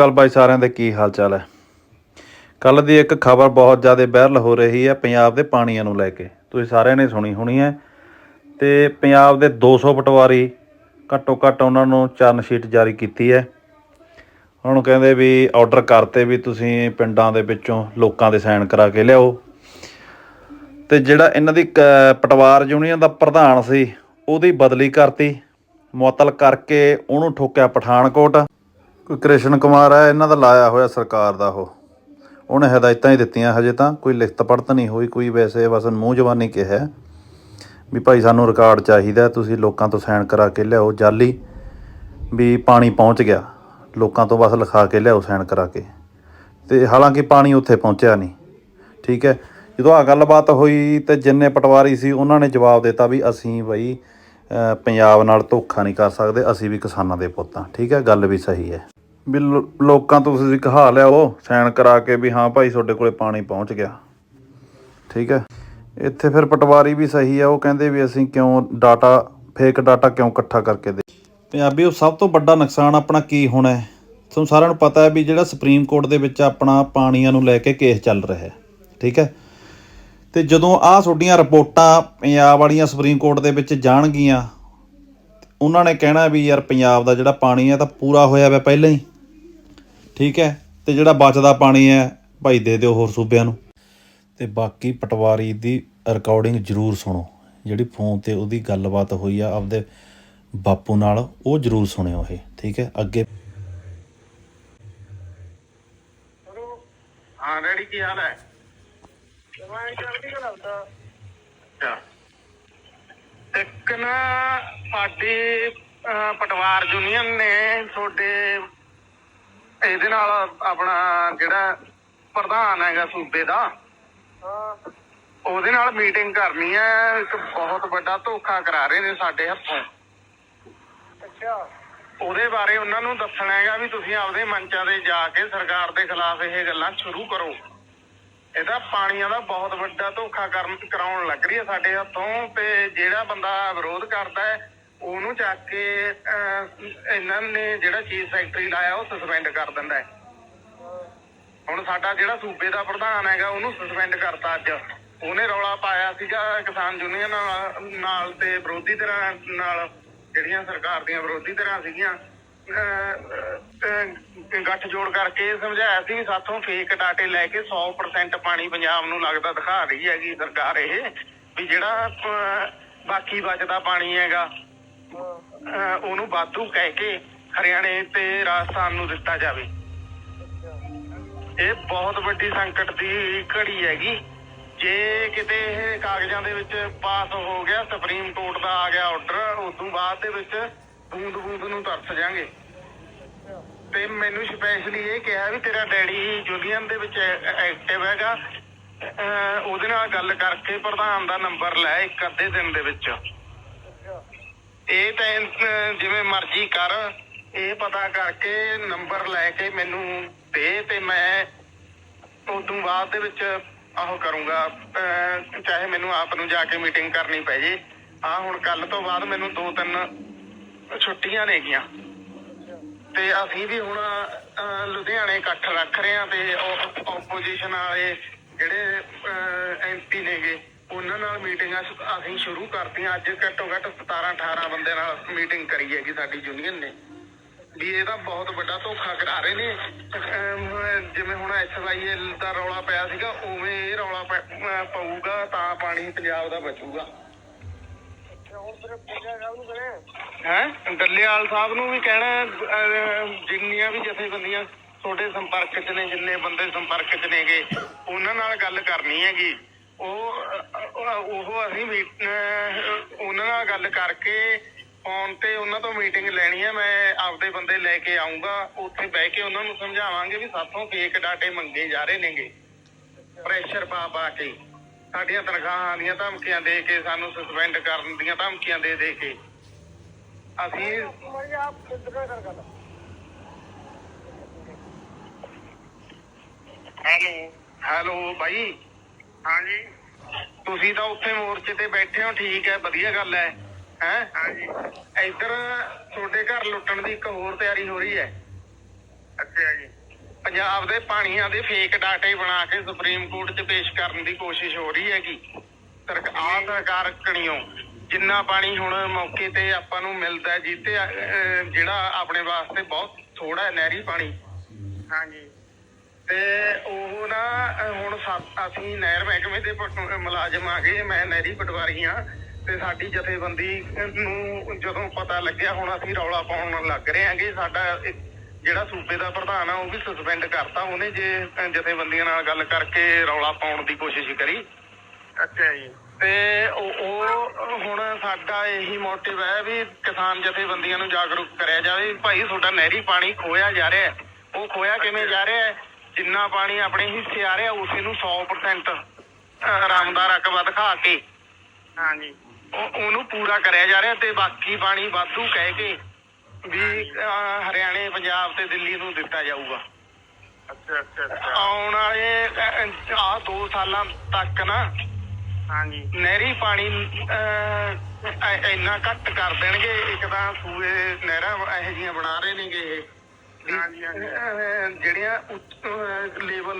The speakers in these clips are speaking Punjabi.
ਕੱਲ ਬਾਈ ਸਾਰਿਆਂ ਦੇ ਕੀ ਹਾਲ ਚਾਲ ਹੈ? ਕੱਲ ਦੀ ਇੱਕ ਖਬਰ ਬਹੁਤ ਜ਼ਿਆਦਾ ਵਾਇਰਲ ਹੋ ਰਹੀ ਹੈ ਪੰਜਾਬ ਦੇ ਪਾਣੀਆਂ ਨੂੰ ਲੈ ਕੇ। ਤੁਸੀਂ ਸਾਰਿਆਂ ਨੇ ਸੁਣੀ ਹੋਣੀ ਹੈ। ਤੇ ਪੰਜਾਬ ਦੇ 200 ਪਟਵਾਰੀ ਘੱਟੋ ਘੱਟ ਉਹਨਾਂ ਨੂੰ ਚਰਨ ਸ਼ੀਟ ਜਾਰੀ ਕੀਤੀ ਹੈ। ਹੁਣ ਕਹਿੰਦੇ ਵੀ ਆਰਡਰ ਕਰਤੇ ਵੀ ਤੁਸੀਂ ਪਿੰਡਾਂ ਦੇ ਵਿੱਚੋਂ ਲੋਕਾਂ ਦੇ ਸਾਈਨ ਕਰਾ ਕੇ ਲਿਆਓ। ਤੇ ਜਿਹੜਾ ਇਹਨਾਂ ਦੀ ਕ- ਪਟਵਾਰ ਯੂਨੀਅਨ ਦਾ ਪ੍ਰਧਾਨ ਸੀ, ਉਹਦੀ ਬਦਲੀ ਕਰਤੀ। ਮੁਅੱਤਲ ਕਰਕੇ ਉਹਨੂੰ ਠੋਕਿਆ ਪਠਾਨਕੋਟ। ਕੋਈ ਕ੍ਰਿਸ਼ਨ ਕੁਮਾਰ ਹੈ ਇਹਨਾਂ ਦਾ ਲਾਇਆ ਹੋਇਆ ਸਰਕਾਰ ਦਾ ਉਹ। ਉਹਨੇ ਹਦਾਇਤਾਂ ਹੀ ਦਿੱਤੀਆਂ, ਹਜੇ ਤਾਂ ਕੋਈ ਲਿਖਤ ਪੜਤ ਨਹੀਂ ਹੋਈ, ਕੋਈ ਵੈਸੇ ਬਸ ਮੂੰਹ ਜ਼ਬਾਨੀ ਕਿਹਾ। ਵੀ ਭਾਈ ਸਾਨੂੰ ਰਿਕਾਰਡ ਚਾਹੀਦਾ, ਤੁਸੀਂ ਲੋਕਾਂ ਤੋਂ ਸਾਈਨ ਕਰਾ ਕੇ ਲਿਆਓ, ਜਾਲੀ ਵੀ ਪਾਣੀ ਪਹੁੰਚ ਗਿਆ। ਲੋਕਾਂ ਤੋਂ ਬਸ ਲਿਖਾ ਕੇ ਲਿਆਓ, ਸਾਈਨ ਕਰਾ ਕੇ। ਤੇ ਹਾਲਾਂਕਿ ਪਾਣੀ ਉੱਥੇ ਪਹੁੰਚਿਆ ਨਹੀਂ। ਠੀਕ ਹੈ? ਜਦੋਂ ਆ ਗੱਲਬਾਤ ਹੋਈ ਤੇ ਜਿੰਨੇ ਪਟਵਾਰੀ ਸੀ, ਉਹਨਾਂ ਨੇ ਜਵਾਬ ਦਿੱਤਾ ਵੀ ਅਸੀਂ ਬਈ ਪੰਜਾਬ ਨਾਲ ਧੋਖਾ ਨਹੀਂ ਕਰ ਸਕਦੇ, ਅਸੀਂ ਵੀ ਕਿਸਾਨਾਂ ਦੇ ਪੁੱਤ ਹਾਂ। ਠੀਕ ਹੈ? ਗੱਲ ਵੀ ਸਹੀ ਹੈ। ਵੀ ਲੋ- ਲੋਕਾਂ ਤੋਂ ਤੁਸੀਂ ਕਹਾ ਲਿਆਓ ਸਾਈਨ ਕਰਾ ਕੇ ਵੀ ਹਾਂ ਭਾਈ ਤੁਹਾਡੇ ਕੋਲੇ ਪਾਣੀ ਪਹੁੰਚ ਗਿਆ। ਠੀਕ ਹੈ? ਇੱਥੇ ਫਿਰ ਪਟਵਾਰੀ ਵੀ ਸਹੀ ਆ, ਉਹ ਕਹਿੰਦੇ ਵੀ ਅਸੀਂ ਕਿਉਂ ਡਾਟਾ ਫੇਕ ਡਾਟਾ ਕਿਉਂ ਇਕੱਠਾ ਕਰਕੇ ਦੇ? ਪੰਜਾਬੀ, ਉਹ ਸਭ ਤੋਂ ਵੱਡਾ ਨੁਕਸਾਨ ਆਪਣਾ ਕੀ ਹੋਣਾ ਹੈ? ਤੁਹਾਨੂੰ ਸਾਰਿਆਂ ਨੂੰ ਪਤਾ ਹੈ ਵੀ ਜਿਹੜਾ ਸੁਪਰੀਮ ਕੋਰਟ ਦੇ ਵਿੱਚ ਆਪਣਾ ਪਾਣੀਆਂ ਨੂੰ ਲੈ ਕੇ ਕੇਸ ਚੱਲ ਰਿਹਾ ਹੈ। ਠੀਕ ਹੈ? ਤੇ ਜਦੋਂ ਆਹ ਤੁਹਾਡੀਆਂ ਰਿਪੋਰਟਾਂ ਪੰਜਾਬ ਵਾਲੀਆਂ ਸੁਪਰੀਮ ਕੋਰਟ ਦੇ ਵਿੱਚ ਜਾਣਗੀਆਂ ਉਹਨਾਂ ਨੇ ਕਹਿਣਾ ਵੀ ਯਾਰ ਪੰਜਾਬ ਦਾ ਜਿਹੜਾ ਪਾਣੀ ਹੈ ਤਾਂ ਪੂਰਾ ਹੋਇਆ ਵਾ ਪਹਿਲਾਂ ਹੀ। ਠੀਕ ਹੈ? ਤੇ ਜਿਹੜਾ ਬਚਦਾ ਪਾਣੀ ਹੈ ਭਾਈ ਦੇ ਦਿਓ ਹੋਰ ਸੂਬਿਆਂ ਨੂੰ। ਤੇ ਬਾਕੀ ਪਟਵਾਰੀ ਦੀ ਰਿਕਾਰਡਿੰਗ ਜ਼ਰੂਰ ਸੁਣੋ। ਜਿਹੜੀ ਫੋਨ ਤੇ ਉਹਦੀ ਗੱਲਬਾਤ ਹੋਈ ਆ ਆਪਦੇ ਬਾਪੂ ਨਾਲ ਉਹ ਜ਼ਰੂਰ ਸੁਣਿਓ ਇਹ। ਠੀਕ ਹੈ? ਅੱਗੇ ਹਾਂ ਡੈਡੀ ਕੀ ਹਾਲ ਹੈ? ਮੈਂ ਚੜ੍ਹਦੀ ਕਲਾ ਦਾ ਅੱਛਾ। ਇੱਕ ਨਾ ਸਾਡੀ ਪਟਵਾਰ ਯੂਨੀਅਨ ਨੇ ਤੁਹਾਡੇ ਇਹਦੇ ਨਾਲ ਆਪਣਾ ਜਿਹੜਾ ਪ੍ਰਧਾਨ ਹੈਗਾ ਸੂਬੇ ਦਾ ਉਹਦੇ ਨਾਲ ਮੀਟਿੰਗ ਕਰਨੀ ਹੈ ਇੱਕ ਬਹੁਤ ਵੱਡਾ ਧੋਖਾ ਕਰਾ ਰਹੇ ਨੇ ਸਾਡੇ ਹੱਥੋਂ। ਅੱਛਾ। ਉਹਦੇ ਬਾਰੇ ਉਹਨਾਂ ਨੂੰ ਦੱਸਣਾ ਹੈਗਾ ਵੀ ਤੁਸੀਂ ਆਪਦੇ ਮੰਚਾਂ ਤੇ ਜਾ ਕੇ ਸਰਕਾਰ ਦੇ ਖਿਲਾਫ ਇਹ ਗੱਲਾਂ ਸ਼ੁਰੂ ਕਰੋ। ਇਹਦਾ ਪਾਣੀਆਂ ਦਾ ਬਹੁਤ ਵੱਡਾ ਧੋਖਾ ਕਰਨ ਕਰਾਉਣ ਲੱਗ ਰਹੀ ਹੈ ਸਾਡੇ ਹੱਥੋਂ ਤੇ ਜਿਹੜਾ ਬੰਦਾ ਵਿਰੋਧ ਕਰਦਾ ਹੈ ਉਹਨੂੰ ਚੱਕ ਕੇ ਅਹ, ਇਹਨਾਂ ਨੇ ਜਿਹੜਾ ਚੀਫ ਸੈਕਟਰੀ ਲਾਇਆ ਉਹ ਸਸਪੈਂਡ ਕਰ ਦਿੰਦਾ ਹੈ। ਹੁਣ ਸਾਡਾ ਜਿਹੜਾ ਸੂਬੇ ਦਾ ਪ੍ਰਧਾਨ ਹੈਗਾ ਉਹਨੂੰ ਸਸਪੈਂਡ ਕਰਤਾ ਅੱਜ। ਉਹਨੇ ਰੌਲਾ ਪਾਇਆ ਸੀਗਾ ਕਿਸਾਨ ਯੂਨੀਅਨ ਨਾਲ- ਨਾਲ ਤੇ ਵਿਰੋਧੀ ਧਿਰਾਂ ਨਾਲ ਜਿਹੜੀਆਂ ਸਰਕਾਰ ਦੀਆਂ ਵਿਰੋਧੀ ਧਿਰਾਂ ਸੀਗੀਆਂ। ਗੱਠ ਜੋੜ ਕਰਕੇ ਸਮਝਾਇਆ ਸੀ ਸਾਥੋਂ ਫੇਕ ਡਾਟੇ ਲੈ ਕੇ 100% ਪਾਣੀ ਪੰਜਾਬ ਨੂੰ ਲੱਗਦਾ ਦਿਖਾ ਰਹੀ ਹੈਗੀ ਸਰਕਾਰ ਇਹ ਵੀ ਜਿਹੜਾ ਬਾਕੀ ਬਚਦਾ ਪਾਣੀ ਹੈਗਾ ਅਹ, ਉਹਨੂੰ ਵਾਧੂ ਕਹਿ ਕੇ ਹਰਿਆਣੇ ਤੇ ਰਾਜਸਥਾਨ ਨੂੰ ਦਿੱਤਾ ਜਾਵੇ। ਇਹ ਬਹੁਤ ਵੱਡੀ ਸੰਕਟ ਦੀ ਘੜੀ ਹੈਗੀ। ਜੇ ਕਿਤੇ ਇਹ ਕਾਗਜ਼ਾਂ ਦੇ ਵਿੱਚ ਪਾਸ ਹੋ ਗਿਆ ਸੁਪਰੀਮ ਕੋਰਟ ਦਾ ਆ ਗਿਆ ਆਰਡਰ ਉਸ ਤੋਂ ਬਾਅਦ ਦੇ ਵਿੱਚ ਬੂੰਦ ਬੂੰਦ ਨੂੰ ਤਰਸ ਜਾਾਂਗੇ ਤੇ ਮੈਨੂੰ ਸਪੈਸ਼ਲੀ ਇਹ ਕਿਹਾ ਵੀ ਤੇਰਾ ਡੈਡੀ ਯੂਨੀਅਨ ਦੇ ਵਿੱਚ ਐਕਟਿਵ ਹੈਗਾ। ਅਹ ਉਹਦੇ ਨਾਲ ਗੱਲ ਕਰਕੇ ਪ੍ਰਧਾਨ ਦਾ ਨੰਬਰ ਲੈ ਇੱਕ ਅੱਧੇ ਦਿਨ ਦੇ ਵਿੱਚ। ਇਹ ਤਾਂ ਜਿਵੇਂ ਮਰਜ਼ੀ ਕਰ। ਇਹ ਪਤਾ ਕਰਕੇ ਨੰਬਰ ਲੈ ਕੇ ਮੈਨੂੰ ਦੇ ਤੇ ਮੈਂ ਉਸ ਤੋਂ ਬਾਅਦ ਦੇ ਵਿੱਚ ਆਹੋ ਕਰੂੰਗਾ। ਚਾਹੇ ਮੈਨੂੰ ਆਪ ਨੂੰ ਜਾ ਕੇ ਮੀਟਿੰਗ ਕਰਨੀ ਪੈ ਜੇ। ਆ ਹੁਣ ਕੱਲ ਤੋਂ ਬਾਅਦ ਮੈਨੂੰ ਦੋ ਤਿੰਨ ਛੁੱਟੀਆਂ ਨੇਗੀਆਂ ਤੇ ਅਸੀਂ ਵੀ ਹੁਣ ਲੁਧਿਆਣੇ ਇਕੱਠ ਰੱਖ ਰਹੇ ਹਾਂ ਤੇ ਆਪੋਜੀਸ਼ਨ ਵਾਲੇ ਜਿਹੜੇ ਐਮਪੀ ਨੇਗੇ, ਉਹਨਾਂ ਨਾਲ ਮੀਟਿੰਗਾਂ ਅਸੀਂ ਸ਼ੁਰੂ ਕਰਤੀਆਂ। ਅੱਜ ਘੱਟੋ ਘੱਟ 17 18 ਬੰਦੇ ਨਾਲ ਮੀਟਿੰਗ ਕਰੀ ਹੈਗੀ ਸਾਡੀ ਯੂਨੀਅਨ ਨੇ। ਵੀ ਇਹਦਾ ਬਹੁਤ ਵੱਡਾ ਧੋਖਾ ਕਰਾ ਰਹੇ ਨੇ। ਜਿਵੇਂ ਹੁਣ ਐਸਵਾਈਐਲ ਦਾ ਰੌਲਾ ਪਿਆ ਸੀਗਾ, ਉਵੇਂ ਇਹ ਰੌਲਾ ਪਊਗਾ, ਤਾਂ ਪਾਣੀ ਪੰਜਾਬ ਦਾ ਬਚੂਗਾ। ਹੈ? ਡੱਲੇਵਾਲ ਸਾਹਿਬ ਨੂੰ ਵੀ ਕਹਿਣਾ ਅਹ, ਜਿੰਨੀਆਂ ਵੀ ਜਥੇਬੰਦੀਆਂ ਤੁਹਾਡੇ ਸੰਪਰਕ 'ਚ ਨੇ ਜਿੰਨੇ ਬੰਦੇ ਸੰਪਰਕ 'ਚ ਨੇਗੇ ਉਹਨਾਂ ਨਾਲ ਗੱਲ ਕਰਨੀ ਹੈਗੀ। ਉਹ ਅਹ, ਉਹ ਅਸੀਂ ਵੀ ਅਹ, ਉਹਨਾਂ ਨਾਲ ਗੱਲ ਕਰਕੇ ਫੋਨ ਤੇ ਉਹਨਾਂ ਤੋਂ ਮੀਟਿੰਗ ਲੈਣੀ ਹੈ ਮੈਂ ਆਪਦੇ ਬੰਦੇ ਲੈ ਕੇ ਆਉਂਗਾ ਉੱਥੇ ਬਹਿ ਕੇ ਉਹਨਾਂ ਨੂੰ ਸਮਝਾਵਾਂਗੇ ਵੀ ਸਾਥੋਂ ਫੇਕ ਡਾਟੇ ਮੰਗੇ ਜਾ ਰਹੇ ਨੇਗੇ। ਪ੍ਰੈਸ਼ਰ ਪਾ ਪਾ ਕੇ। ਸਾਡੀਆਂ ਤਨਖਾਹਾਂ ਦੀਆਂ ਧਮਕੀਆਂ ਦੇ ਕੇ ਸਾਨੂੰ ਸਸਪੈਂਡ ਕਰਨ ਦੀਆਂ ਧਮਕੀਆਂ ਦੇ ਦੇ ਕੇ। ਅਸੀਂ ਹੈਲੋ ਬਾਈ। ਹਾਂਜੀ। ਤੁਸੀਂ ਤਾਂ ਉੱਥੇ ਮੋਰਚੇ ਤੇ ਬੈਠੇ ਹੋ ਠੀਕ ਹੈ ਵਧੀਆ ਗੱਲ ਹੈ ਹੈ? ਹਾਂਜੀ। ਇੱਧਰ ਤੁਹਾਡੇ ਘਰ ਲੁੱਟਣ ਦੀ ਇੱਕ ਹੋਰ ਤਿਆਰੀ ਹੋ ਰਹੀ ਹੈ। ਅੱਛਾ ਜੀ। ਪੰਜਾਬ ਦੇ ਪਾਣੀਆਂ ਦੇ ਫੇਕ ਡਾਟੇ ਬਣਾ ਕੇ ਸੁਪਰੀਮ ਕੋਰਟ 'ਚ ਪੇਸ਼ ਕਰਨ ਦੀ ਕੋਸ਼ਿਸ਼ ਹੋ ਰਹੀ ਹੈਗੀ। ਸਰਕਾਰ ਸਰਕਾਰ ਕਣੀਓ ਜਿੰਨਾ ਪਾਣੀ ਹੁਣ ਮੌਕੇ ਤੇ ਆਪਾਂ ਨੂੰ ਮਿਲਦਾ ਜਿੱਤੇ ਜਿਹੜਾ ਆਪਣੇ ਵਾਸਤੇ ਬਹੁਤ ਥੋੜਾ ਹੈ ਨਹਿਰੀ ਪਾਣੀ। ਹਾਂਜੀ। ਤੇ ਉਹ ਨਾ ਹੁਣ ਅਸੀਂ ਨਹਿਰ ਮਹਿਕਮੇ ਦੇ ਮੁਲਾਜ਼ਮ ਆ ਗਏ ਮੈਂ ਨਹਿਰੀ ਪਟਵਾਰੀ ਹਾਂ ਤੇ ਸਾਡੀ ਜਥੇਬੰਦੀ ਨੂੰ ਜਦੋਂ ਪਤਾ ਲੱਗਿਆ ਹੁਣ ਅਸੀਂ ਰੌਲਾ ਪਾਉਣ ਲੱਗ ਰਹੇ ਹਾਂਗੇ ਸਾਡਾ ਜਿਹੜਾ ਸੂਬੇ ਦਾ ਪ੍ਰਧਾਨ ਆ ਉਹ ਵੀ ਸਸਪੈਂਡ ਕਰਤਾ ਉਹਨੇ ਜੇ ਜਥੇਬੰਦੀਆਂ ਨਾਲ ਗੱਲ ਕਰਕੇ ਰੌਲਾ ਪਾਉਣ ਦੀ ਕੋਸ਼ਿਸ਼ ਕਰੀ। ਅੱਛਾ ਜੀ। ਤੇ ਉਹ ਹੁਣ ਸਾਡਾ ਇਹੀ ਮੋਟਿਵ ਹੈ ਵੀ ਕਿਸਾਨ ਜਥੇਬੰਦੀਆਂ ਨੂੰ ਜਾਗਰੂਕ ਕਰਿਆ ਜਾਵੇ ਭਾਈ ਤੁਹਾਡਾ ਨਹਿਰੀ ਪਾਣੀ ਖੋਇਆ ਜਾ ਰਿਹਾ ਹੈ। ਉਹ ਖੋਇਆ ਕਿਵੇਂ ਜਾ ਰਿਹਾ ਹੈ? ਜਿੰਨਾ ਪਾਣੀ ਆਪਣੇ ਹਿੱਸੇ ਆ ਰਿਹਾ ਉਸੇ ਨੂੰ 100% ਆਰਾਮਦਾਰ ਰਕਬਾ ਦਿਖਾ ਕੇ। ਹਾਂਜੀ। ਉਹ ਉਹਨੂੰ ਪੂਰਾ ਕਰਿਆ ਜਾ ਰਿਹਾ ਤੇ ਬਾਕੀ ਪਾਣੀ ਵਾਧੂ ਕਹਿ ਕੇ ਵੀ ਅਹ, ਹਰਿਆਣੇ ਪੰਜਾਬ ਤੇ ਦਿੱਲੀ ਨੂੰ ਦਿੱਤਾ ਜਾਊਗਾ। ਅੱਛਾ ਅੱਛਾ ਆਉਣ ਵਾਲੇ ਆ 2 ਸਾਲਾਂ ਤੱਕ ਨਾ ਹਾਂਜੀ। ਨਹਿਰੀ ਪਾਣੀ ਅਹ, ਐ- ਇੰਨਾ ਘੱਟ ਕਰ ਦੇਣਗੇ ਇੱਕ ਤਾਂ ਸੂਏ ਨਹਿਰਾਂ ਇਹੋ ਜੀਆਂ ਬਣਾ ਰਹੇ ਨੇਗੇ ਇਹ। ਹਾਂਜੀ ਜਿਹੜੀਆਂ ਲੈਵਲ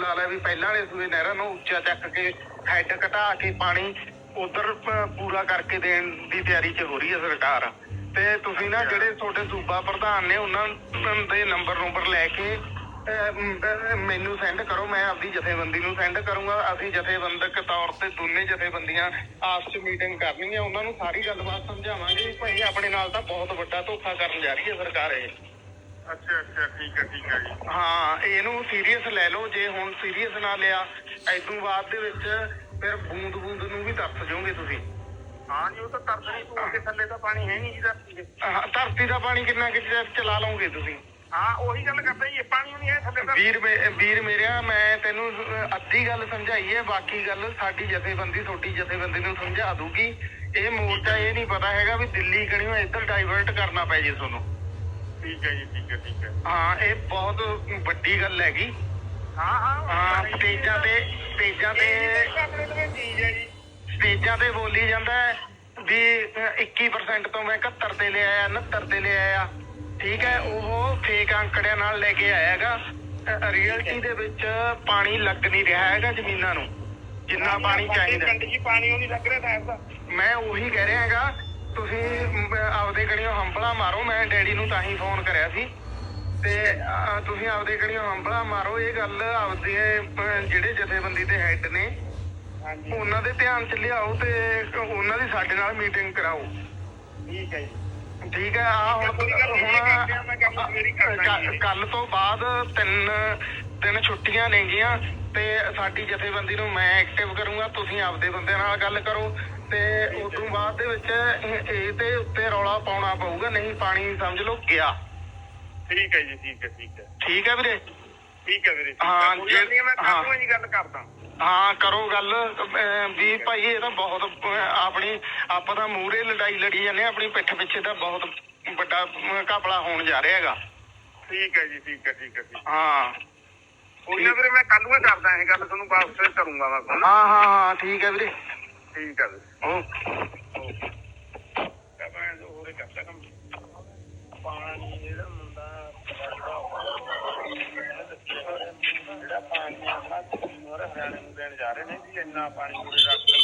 ਲਾ ਲਾ ਵੀ ਪਹਿਲਾਂ ਵਾਲੇ ਸੂਏ ਨਹਿਰਾਂ ਨੂੰ ਉੱਚਾ ਚੱਕ ਕੇ ਹੈਡ ਘਟਾ ਕੇ ਪਾਣੀ ਉਧਰ ਪੂਰਾ ਕਰਕੇ ਦੇਣ ਦੀ ਤਿਆਰੀ 'ਚ ਹੋ ਰਹੀ ਹੈ ਸਰਕਾਰ। ਤੇ ਤੁਸੀਂ ਨਾ ਜਿਹੜੇ ਤੁਹਾਡੇ ਸੂਬਾ ਪ੍ਰਧਾਨ ਨੇ ਉਹਨਾਂ ਦੇ ਨੰਬਰ ਨੰਬਰ ਲੈ ਕੇ ਮੈਨੂੰ ਸੈਂਡ ਕਰੋ ਮੈਂ ਆਪਦੀ ਜਥੇਬੰਦੀ ਨੂੰ ਸੈਂਡ ਕਰੂੰਗਾ। ਅਸੀਂ ਜਥੇਬੰਦਕ ਤੌਰ ਤੇ ਦੋਨੇ ਜਥੇਬੰਦੀਆਂ ਆਪਸ ਚ ਮੀਟਿੰਗ ਕਰਨੀ ਹੈ ਉਹਨਾਂ ਨੂੰ ਸਾਰੀ ਗੱਲਬਾਤ ਸਮਝਾਵਾਂਗੇ। ਭਾਈ ਆਪਣੇ ਨਾਲ ਤਾਂ ਬਹੁਤ ਵੱਡਾ ਧੋਖਾ ਕਰਨ ਜਾ ਰਹੀ ਹੈ ਸਰਕਾਰ ਇਹ। ਅੱਛਾ ਅੱਛਾ ਠੀਕ ਹੈ ਠੀਕ ਹੈ ਜੀ। ਹਾਂ ਇਹਨੂੰ ਸੀਰੀਅਸ ਲੈ ਲਓ ਜੇ ਹੁਣ ਸੀਰੀਅਸ ਨਾ ਲਿਆ ਐਦੋਂ ਬਾਅਦ ਦੇ ਵਿੱਚ ਫਿਰ ਬੂੰਦ ਬੂੰਦ ਨੂੰ ਵੀ ਤਰਸ ਜਾਓਗੇ ਤੁਸੀਂ। ਹਾਂ ਜੀ ਉਹ ਤਾਂ ਤਰਸ ਨਹੀਂ ਤੂੰ ਕੇ ਥੱਲੇ ਤਾਂ ਪਾਣੀ ਹੈ ਨਹੀਂ ਜੀ ਧਰਤੀ ਦੇ। ਧਰਤੀ ਦਾ ਪਾਣੀ ਕਿੰਨਾ ਕਿ ਚਲਾ ਲਓਗੇ ਤੁਸੀਂ? ਹਾਂ ਉਹੀ ਗੱਲ ਕਰਦਾ ਜੀ ਪਾਣੀ ਨਹੀਂ ਹੈ ਥੱਲੇ ਵੀਰ ਮੇ- ਵੀਰ ਮੇਰਿਆ ਮੈਂ ਤੈਨੂੰ ਅਹ, ਅੱਧੀ ਗੱਲ ਸਮਝਾਈ ਹੈ ਬਾਕੀ ਗੱਲ ਸਾਡੀ ਜਥੇਬੰਦੀ ਤੁਹਾਡੀ ਜਥੇਬੰਦੀ ਨੂੰ ਸਮਝਾ ਦੂਗੀ ਇਹ ਮੋਰਚਾ ਇਹ ਨਹੀਂ ਪਤਾ ਹੈਗਾ ਵੀ ਦਿੱਲੀ ਕਣੀਓ ਇੱਧਰ ਡਾਈਵਰਟ ਕਰਨਾ ਪੈ ਜੇ ਤੁਹਾਨੂੰ। ਠੀਕ ਹੈ ਜੀ ਠੀਕ ਹੈ ਠੀਕ ਹੈ। ਹਾਂ ਇਹ ਬਹੁਤ ਵੱਡੀ ਗੱਲ ਹੈਗੀ। ਹਾਂ ਹਾਂ ਹਾਂ ਸਟੇਜਾਂ ਤੇ ਸਟੇਜਾਂ ਤੇ ਆਪਣੇ ਲਈ ਚੀਜ਼ ਹੈ ਜੀ। ਸਟੇਜਾਂ ਤੇ ਬੋਲੀ ਜਾਂਦਾ ਹੈ ਵੀ ਅਹ, 21% ਤੋਂ ਮੈਂ 71 ਤੇ ਲੈ ਆਇਆ 69 ਤੇ ਲੈ ਆਇਆ ਠੀਕ ਹੈ ਉਹ ਫੇਕ ਅੰਕੜਿਆਂ ਨਾਲ ਲੈ ਕੇ ਆਇਆ ਹੈਗਾ। ਰਿਐਲਿਟੀ ਦੇ ਵਿੱਚ ਪਾਣੀ ਲੱਗ ਨਹੀਂ ਰਿਹਾ ਹੈਗਾ ਜ਼ਮੀਨਾਂ ਨੂੰ। ਜਿੰਨਾ ਪਾਣੀ ਚਾਹੀਦਾ। ਪਿੰਡ 'ਚ ਪਾਣੀ ਉਹ ਨਹੀਂ ਲੱਗ ਰਿਹਾ ਸਾਹਿਬ ਦਾ। ਮੈਂ ਉਹੀ ਕਹਿ ਰਿਹਾ ਹੈਗਾ ਤੁਸੀਂ ਆਪਦੇ ਕਣੀਓ ਹੰਬਲਾ ਮਾਰੋ। ਮੈਂ ਡੈਡੀ ਨੂੰ ਤਾਂ ਹੀ ਫੋਨ ਕਰਿਆ ਸੀ। ਤੇ ਤੁਸੀਂ ਆਪਦੇ ਕਣੀਓ ਹੰਬਲਾ ਮਾਰੋ। ਇਹ ਗੱਲ ਆਪਦੇ ਜਿਹੜੇ ਜਥੇਬੰਦੀ ਦੇ ਹੈੱਡ ਨੇ ਉਹਨਾਂ ਦੇ ਧਿਆਨ ਚ ਲਿਆਓ ਤੇ ਉਹਨਾਂ ਦੀ ਸਾਡੇ ਨਾਲ ਮੀਟਿੰਗ ਕਰਾਓ। ਠੀਕ ਹੈ ਜੀ। ਠੀਕ ਹੈ ਆ ਹੁਣ ਹੁਣ ਕੱਲ ਤੋਂ ਬਾਅਦ ਤਿੰਨ ਤਿੰਨ ਛੁੱਟੀਆਂ ਨੇਗੀਆਂ ਤੇ ਸਾਡੀ ਜਥੇਬੰਦੀ ਨੂੰ ਮੈਂ ਐਕਟਿਵ ਕਰੂੰਗਾ ਤੁਸੀਂ ਆਪਦੇ ਬੰਦਿਆਂ ਨਾਲ ਗੱਲ ਕਰੋ ਤੇ ਉਸ ਤੋਂ ਬਾਅਦ ਦੇ ਵਿੱਚ ਇਹ- ਇਹ ਤੇ ਉੱਤੇ ਰੌਲਾ ਪਾਉਣਾ ਪਊਗਾ ਨਹੀਂ ਪਾਣੀ ਸਮਝ ਲਓ ਗਿਆ। ਠੀਕ ਹੈ ਜੀ ਠੀਕ ਹੈ ਠੀਕ ਹੈ। ਠੀਕ ਹੈ ਵੀਰੇ? ਠੀਕ ਹੈ ਵੀਰੇ ਠੀਕ ਹੈ। ਹਾਂ, ਕੋਈ ਜੇ- ਨਹੀਂ ਮੈਂ ਹਾਂ। ਤੁਹਾਨੂੰ ਇਹ ਗੱਲ ਕਰਦਾ। ਹਾਂ ਕਰੋ ਗੱਲ। ਵੀ ਭਾਈ ਇਹ ਤਾਂ ਬਹੁਤ ਆਪਣੀ ਆਪਾਂ ਤਾਂ ਮੂਹਰੇ ਲੜਾਈ ਲੜੀ ਜਾਂਦੇ ਹਾਂ, ਆਪਣੀ ਪਿੱਠ ਪਿੱਛੇ ਤਾਂ ਬਹੁਤ ਵੱਡਾ ਘਪਲਾ ਹੋਣ ਜਾ ਰਿਹਾ ਹੈਗਾ। ਠੀਕ ਹੈ ਜੀ ਠੀਕ ਹੈ ਠੀਕ ਹੈ ਠੀਕ ਹਾਂ। ਕੋਈ ਨਾ ਵੀਰੇ ਮੈਂ ਕੱਲ ਨੂੰ ਕਰਦਾ ਇਹ ਗੱਲ ਤੁਹਾਨੂੰ ਵਾਪਸ ਕਰੂੰਗਾ ਮੈਂ phone। ਹਾਂ ਹਾਂ ਹਾਂ ਠੀਕ ਹੈ ਵੀਰੇ। ਠੀਕ ਹੈ ਵੀਰੇ। ਓ। ਪਾਣੀ ਇਹਦਾ ਪਾਣੀ ਹਰਿਆਣੇ ਨੂੰ ਦੇਣ ਜਾ ਰਹੇ ਨੇ ਜੀ ਇੰਨਾ ਪਾਣੀ ਪੂਰੇ ਰੱਖ